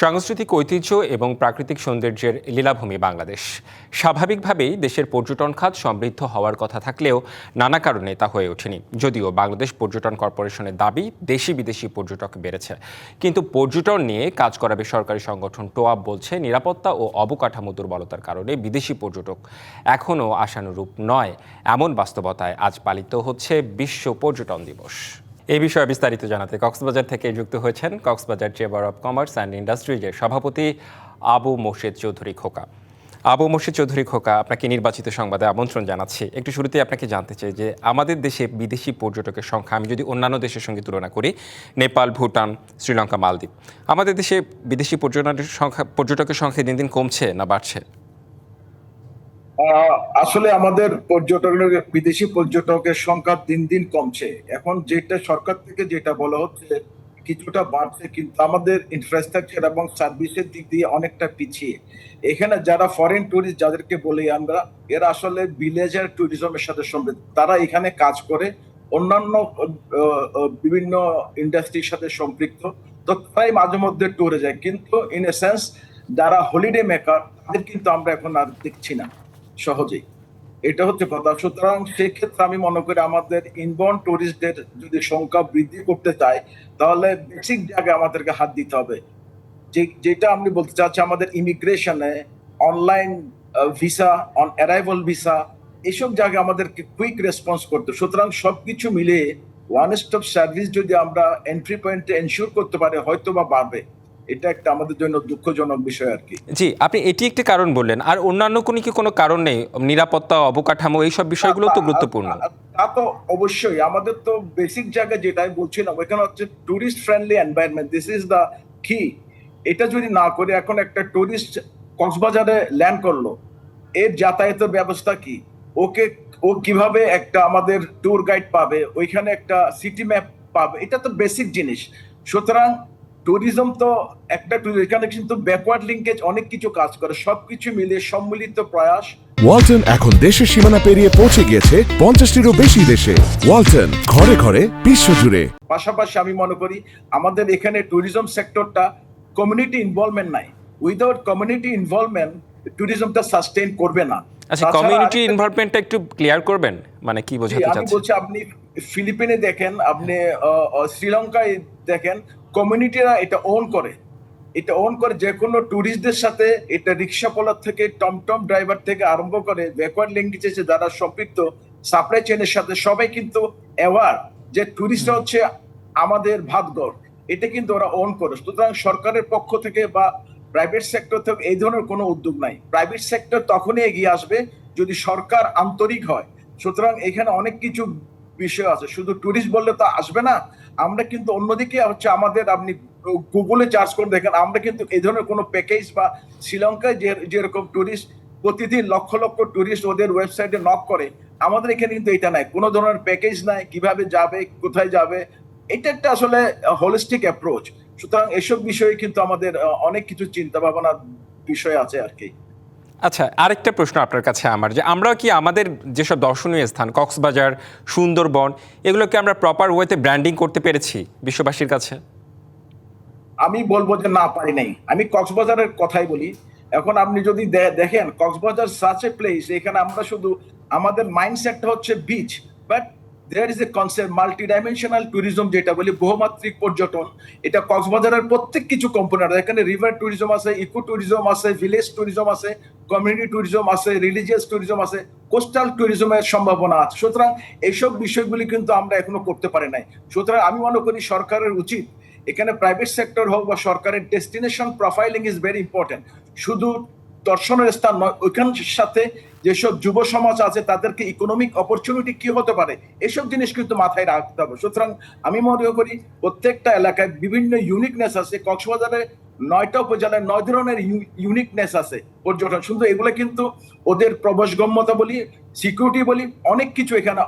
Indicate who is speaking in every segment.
Speaker 1: সাংস্কৃতিক ঐতিহ্য এবং প্রাকৃতিক সৌন্দর্যের লীলাভূমি বাংলাদেশ। স্বাভাবিকভাবেই দেশের পর্যটন খাত সমৃদ্ধ হওয়ার কথা থাকলেও নানা কারণে তা হয়ে ওঠেনি। যদিও বাংলাদেশ পর্যটন কর্পোরেশনের দাবি দেশি বিদেশি পর্যটক বেড়েছে। কিন্তু পর্যটন নিয়ে কাজ করা বেসরকারি সংগঠন টোয়াব বলছে, নিরাপত্তা ও অবকাঠামো দুর্বলতার কারণে বিদেশি পর্যটক এখনও আশানুরূপ নয়। এমন বাস্তবতায় আজ পালিত হচ্ছে বিশ্ব পর্যটন দিবস। এই বিষয়ে বিস্তারিত জানাতে কক্সবাজার থেকে যুক্ত হয়েছেন Cox's Bazar chamber of commerce and ইন্ডাস্ট্রিজের সভাপতি আবু মোর্শেদ চৌধুরী খোকা। আবু মোর্শেদ চৌধুরী খোকা, আপনাকে নির্বাচিত সংবাদে আমন্ত্রণ জানাচ্ছি। একটু শুরুতেই আপনাকে জানতে চাই যে আমাদের দেশে বিদেশি পর্যটকের সংখ্যা, আমি যদি অন্যান্য দেশের সঙ্গে তুলনা করি, নেপাল, ভুটান, শ্রীলঙ্কা, মালদ্বীপ, আমাদের দেশে বিদেশি পর্যটনের সংখ্যা, পর্যটকের সংখ্যা দিন দিন কমছে না বাড়ছে?
Speaker 2: আসলে আমাদের পর্যটনের, বিদেশি পর্যটকের সংখ্যা দিন দিন কমছে। এখন যেটা সরকার থেকে যেটা বলা হচ্ছে, কিছুটা বাড়ছে, কিন্তু আমাদের ইনফ্রাস্ট্রাকচার এবং সার্ভিসের দিক দিয়ে অনেকটা পিছিয়ে। এখানে যারা ফরেন ট্যুরিস্ট যাদেরকে বলি আমরা, এরা আসলে ভিলেজার ট্যুরিজমের সাথে সম্পৃক্ত। তারা এখানে কাজ করে, অন্যান্য বিভিন্ন ইন্ডাস্ট্রির সাথে সম্পৃক্ত, তো তারাই মাঝে মধ্যে ট্যুরে যায়। কিন্তু ইন এ সেন্স যারা হলিডে মেকার তাদের কিন্তু আমরা এখন আর দেখছি না। সহজেই। এটা হচ্ছে কথা। সুতরাং সেক্ষেত্রে আমি মনে করি আমাদের ইনবর্ন টুরিস্টদের যদি সংখ্যা বৃদ্ধি করতে চাই তাহলে বেসিক জায়গায় আমাদেরকে হাত দিতে হবে। যে, যেটা আমি বলতে চাচ্ছি আমাদের ইমিগ্রেশনে online visa on arrival visa এসব জায়গায় আমাদেরকে কুইক রেসপন্স করতে। সুতরাং সবকিছু মিলিয়ে ওয়ান স্টপ সার্ভিস যদি আমরা এন্ট্রি পয়েন্টে এনশিওর করতে পারি হয়তো বা বাড়বে। এটা একটা আমাদের জন্য দুঃখজনক বিষয় আর কি।
Speaker 1: জি আপনি এটি একটি কারণ বললেন। আর অন্যান্য কোনো কি কোনো কারণ নেই? নিরাপত্তা অবকাঠামো এইসব বিষয়গুলো তো গুরুত্বপূর্ণ।
Speaker 2: তা তো অবশ্যই। আমাদের তো বেসিক জায়গা যেটা আমি বলছিলাম ওইখানে হচ্ছে tourist friendly environment this is the কি এটা যদি না করে এখন একটা টুরিস্ট কক্সবাজারে ল্যান্ড করল এর যাতায়াতের ব্যবস্থা কি? ওকে ও কীভাবে একটা আমাদের ট্যুর গাইড পাবে? ওইখানে একটা সিটি ম্যাপ পাবে? এটা তো বেসিক জিনিস। সুতরাং ট্যুরিজম তো একটা এখানে কিন্তু ব্যাকওয়ার্ড লিঙ্কেজ অনেক কিছু কাজ করে সবকিছু মিলে সম্মিলিত প্রয়াস।
Speaker 3: ওয়ালটন এখন দেশের সীমানা পেরিয়ে পৌঁছে গিয়েছে পঞ্চাশটিরও বেশি দেশে। ওয়ালটন ঘরে ঘরে বিশ্ব জুড়ে।
Speaker 2: পাশাপাশি আমি মনে করি আমাদের এখানে ট্যুরিজম সেক্টরটা কমিউনিটি ইনভলভমেন্ট নাই। উইদাউট কমিউনিটি ইনভলভমেন্ট ট্যুরিজমটা সাস্টেইন করবে না।
Speaker 1: আচ্ছা কমিউনিটি ইনভলভমেন্টটা একটু ক্লিয়ার করবেন? মানে কি বোঝাতে
Speaker 2: আমি বলছি আপনি ফিলিপিনে দেখেন আপনি শ্রীলঙ্কায় দেখেন কমিউনিটিরা এটা ওন করে। এটা ওন করে যে কোনো ট্যুরিস্টদের সাথে এটা রিক্সা পোলার থেকে টমটম ড্রাইভার থেকে আরম্ভ করে ব্যাকওয়ার্ড লিঙ্কেজে যারা সম্পৃক্ত সাপ্লাই চেনের সাথে সবাই কিন্তু অ্যাওয়ার যে ট্যুরিস্টরা হচ্ছে আমাদের ভাতগড় এটা কিন্তু ওরা ওন করে। সুতরাং সরকারের পক্ষ থেকে বা প্রাইভেট সেক্টর থেকে এই ধরনের কোনো উদ্যোগ নাই। প্রাইভেট সেক্টর তখনই এগিয়ে আসবে যদি সরকার আন্তরিক হয়। সুতরাং এখানে অনেক কিছু বিষয় আছে। শুধু টুরিস্ট বললে তো আসবে না, আমরা কিন্তু অন্যদিকে হচ্ছে আমাদের আপনি গুগলে চার্জ করে দেখেন, আমরা কিন্তু এই ধরনের কোনো প্যাকেজ বা শ্রীলঙ্কায় যে, যেরকম টুরিস্ট প্রতিদিন লক্ষ লক্ষ টুরিস্ট ওদের ওয়েবসাইটে নক করে, আমাদের এখানে কিন্তু এটা নাই। কোনো ধরনের প্যাকেজ নাই, কীভাবে যাবে, কোথায় যাবে, এটা একটা আসলে হোলিস্টিক অ্যাপ্রোচ সুতরাং এসব বিষয়ে কিন্তু আমাদের অনেক কিছু চিন্তা ভাবনার বিষয় আছে আর কি।
Speaker 1: আচ্ছা আরেকটা প্রশ্ন আপনার কাছে আমার, যে আমরা কি আমাদের যেসব দর্শনীয় স্থান, কক্সবাজার, সুন্দরবন, এগুলোকে আমরা প্রপার ওয়েতে ব্র্যান্ডিং করতে পেরেছি বিশ্ববাসীর কাছে?
Speaker 2: আমি বলব যে না, পারি নাই। আমি কক্সবাজারের কথাই বলি। এখন আপনি যদি দেখেন, কক্সবাজার সাচ এ প্লেস এখানে আমরা শুধু আমাদের মাইন্ডসেটটা হচ্ছে beach but there is a concept multi dimensional tourism যেটা বলি, বহুমাত্রিক পর্যটন। এটা কক্সবাজারের প্রত্যেক কিছু কম্পোনেন্ট এখানে রিভার ট্যুরিজম আছে ইকো ট্যুরিজম আছে ভিলেজ ট্যুরিজম আছে কমিউনিটি ট্যুরিজম আছে রিলিজিয়াস ট্যুরিজম আছে কোস্টাল ট্যুরিজমের সম্ভাবনা আছে। সুতরাং এইসব বিষয়গুলি কিন্তু আমরা এখনও করতে পারি নাই। সুতরাং আমি মনে করি সরকারের উচিত, এখানে প্রাইভেট সেক্টর হোক বা সরকারের destination profiling is very important শুধু দর্শনের স্থান নয় ওইখানের সাথে যেসব যুব সমাজ আছে, তাদেরকে ইকোনমিক অপরচুনিটি কি হতে পারে, এসব জিনিস কিন্তু মাথায় রাখতে হবে। সুতরাং আমি মনে করি প্রত্যেকটা এলাকায় বিভিন্ন ইউনিকনেস আছে। কক্সবাজারে নয়টা উপজেলায় নয় ধরনের ইউনিকনেস আছে পর্যটন। শুধু এগুলো কিন্তু ওদের প্রবেশগম্যতা বলি সিকিউরিটি বলি, অনেক কিছু এখানে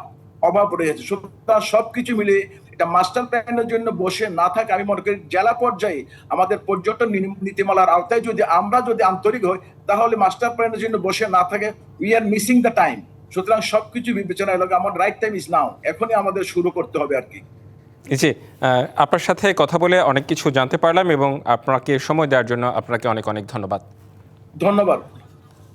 Speaker 2: অভাব রয়েছে। সুতরাং সবকিছু মিলিয়ে এটা মাস্টার প্ল্যানের জন্য বসে না থাকে আমি মনে করি জেলা পর্যায়ে আমাদের পর্যটন নীতিমালার আওতায় যদি আমরা যদি আন্তরিক হই তাহলে মাস্টার প্ল্যানের জন্য বসে না থাকে we are missing the time সুতরাং সবকিছু বিবেচনায় লাগে আমার রাইট টাইম ইজ নাও এখনই আমাদের শুরু করতে হবে আর কি।
Speaker 1: জি আপনার সাথে কথা বলে অনেক কিছু জানতে পারলাম এবং আপনাকে সময় দেওয়ার জন্য আপনাকে অনেক অনেক ধন্যবাদ।
Speaker 2: ধন্যবাদ।